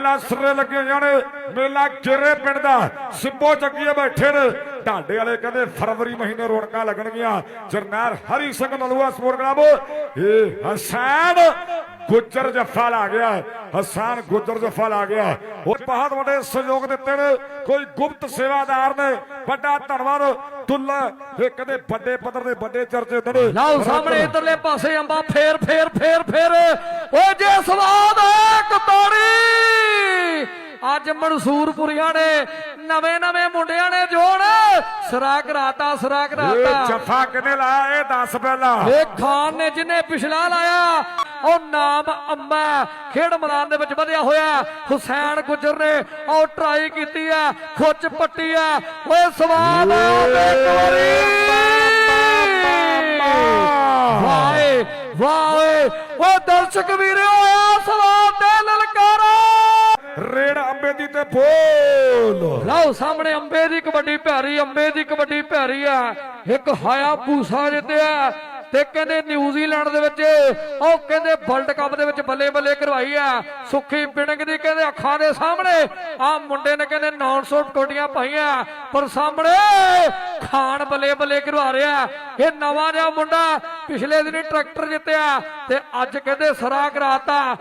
ਮੇਲਾ ਸਿਰੇ ਲੱਗੇ ਜਾਣੇ, ਮੇਲਾ ਗਿਰੇ ਪਿੰਡ ਦਾ ਸਿੱਬੋ ਚੱਕੀਏ ਬੈਠੇ ਨੇ। ਢਾਡੇ ਵਾਲੇ ਕਹਿੰਦੇ ਫਰਵਰੀ ਮਹੀਨੇ ਰੌਣਕਾਂ ਲੱਗਣਗੀਆਂ। Jarnail Hari Singh Nalwa sport club. ਇਹ ਹਸੈਨ ਗੁੱਜਰ ਜੱਫਾ ਲਾ ਗਿਆ ਹਸਨ ਗੁੱਜਰ ਜੱਫਾ ਲਾ ਗਿਆ ਉਹ ਬਹੁਤ ਵੱਡੇ ਸਹਿਯੋਗ ਦਿੱਤੇ ਨੇ। ਕੋਈ ਗੁਪਤ ਸੇਵਾਦਾਰ ਨੇ। ਵੱਡਾ ਧੰਨਵਾਦ। ਦੁੱਲਾ ਇਹ ਕਹਿੰਦੇ ਵੱਡੇ ਪੱਧਰ ਦੇ ਵੱਡੇ ਚਰਚੇ ਹੁੰਦੇ ਲਓ ਸਾਹਮਣੇ ਇਧਰਲੇ ਪਾਸੇ ਅੰਬਾ, ਫੇਰ ਫੇਰ ਫੇਰ ਫੇਰ। ਓ ਜੇ ਸਵਾਦ ਹੈ ਅੱਜ ਮਨਸੂਰਪੁਰੀਆਂ ਨੇ ਨਵੇਂ ਨਵੇਂ ਮੁੰਡਿਆਂ ਨੇ ਜੋੜ। ਸਰਾ ਕਰਾਤਾ ਸਰਾ ਕਰਾਤਾ ਜੱਫਾ ਕਿਨੇ ਲਾਇਆ? ਇਹ ਦੱਸ ਪਹਿਲਾਂ। ਇਹ ਖਾਨ ਨੇ ਜਿਹਨੇ ਪਿਛਲਾ ਲਾਇਆ ਉਹ ਨਾਮ ਅੰਮਾ ਖੇਡ ਮੈਦਾਨ ਦੇ ਵਿੱਚ ਵਧਿਆ ਹੋਇਆ ਹੁਸੈਨ ਗੁੱਜਰ ਨੇ ਉਹ ਟਰਾਈ ਕੀਤੀ ਹੈ। ਖੁੱਚ ਪੱਟੀ ਹੈ। ਓਏ ਸਵਾਦ ਵਾਏ ਵਾਏ। ਓ ਦਰਸ਼ਕ ਵੀਰੋ ਰੇਡ ਅੰਬੇ ਦੀ ਤੇ ਬੋਲ ਲਓ ਸਾਹਮਣੇ ਅੰਬੇ ਦੀ ਕਬੱਡੀ ਭੈਰੀ, ਅੰਬੇ ਦੀ ਕਬੱਡੀ ਭੈਰੀ ਆ। ਇੱਕ ਹਾਇਆ ਪੂਸਾ ਜਿੱਤਿਆ ਤੇ ਕਹਿੰਦੇ ਨਿਊਜ਼ੀਲੈਂਡ ਦੇ ਵਿੱਚ, ਉਹ ਕਹਿੰਦੇ ਵਰਲਡ ਕੱਪ ਦੇ ਵਿੱਚ ਬੱਲੇ ਬੱਲੇ ਕਰਵਾਈ ਆ। ਸੁੱਖੀ ਪਿੰਡਕ ਦੀ ਕਹਿੰਦੇ ਅੱਖਾਂ ਦੇ ਸਾਹਮਣੇ, ਆ ਮੁੰਡੇ ਨੇ ਕਹਿੰਦੇ 900 ਟੋਟੀਆਂ ਪਾਈਆਂ, ਪਰ ਸਾਹਮਣੇ ਖਾਨ ਬੱਲੇ ਬੱਲੇ ਕਰਵਾ ਰਿਹਾ। ਇਹ ਨਵਾਂ ਜਿਹਾ ਮੁੰਡਾ ਪਿਛਲੇ ਦਿਨ ਟਰੈਕਟਰ ਜਿੱਤਿਆ ਤੇ ਅੱਜ ਕਹਿੰਦੇ ਸਰਾ ਕਰਾਤਾ।